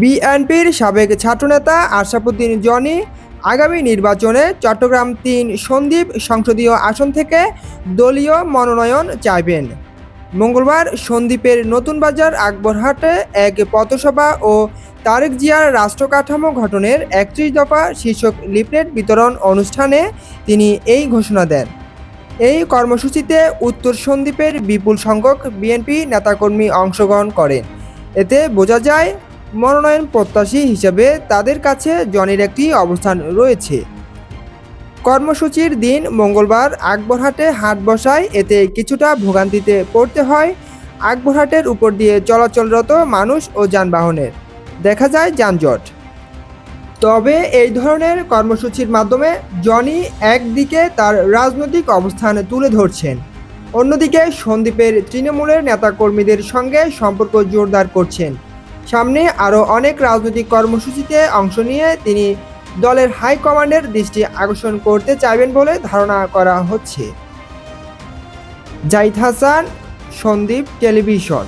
বিএনপির সাবেক ছাত্রনেতা আশরাফুদ্দিন জনি আগামী নির্বাচনে চট্টগ্রাম তিন সন্দ্বীপ সংসদীয় আসন থেকে দলীয় মনোনয়ন চাইবেন। মঙ্গলবার সন্দ্বীপের নতুন বাজার আকবরহাটে এক পথসভা ও তারেক জিয়ার রাষ্ট্র কাঠামো গঠনের একত্রিশ দফা শীর্ষক লিফলেট বিতরণ অনুষ্ঠানে তিনি এই ঘোষণা দেন। এই কর্মসূচিতে উত্তর সন্দ্বীপের বিপুল সংখ্যক বিএনপি নেতাকর্মী অংশগ্রহণ করেন। এতে বোঝা যায় মনোনয়ন প্রত্যাশী হিসেবে তাদের কাছে জনের একটি অবস্থান রয়েছে। কর্মসূচির দিন মঙ্গলবার আকবরহাটে হাট বসায়, এতে কিছুটা ভোগান্তিতে পড়তে হয়। আকবরহাটের উপর দিয়ে চলাচলরত মানুষ ও যানবাহনের। দেখা যায় যানজট। তবে এই ধরনের কর্মসূচির মাধ্যমে জনি একদিকে তার রাজনৈতিক অবস্থান তুলে ধরছেন। অন্যদিকে সন্দীপের তৃণমূলের নেতাকর্মীদের সঙ্গে সম্পর্ক জোরদার করছেন। সামনে আরও অনেক রাজনৈতিক কর্মসূচিতে অংশ নিয়ে তিনি দলের হাইকমান্ডের দৃষ্টি আকর্ষণ করতে চাইবেন বলে ধারণা করা হচ্ছে। জাইদ হাসান, সন্দীপ, টেলিভিশন।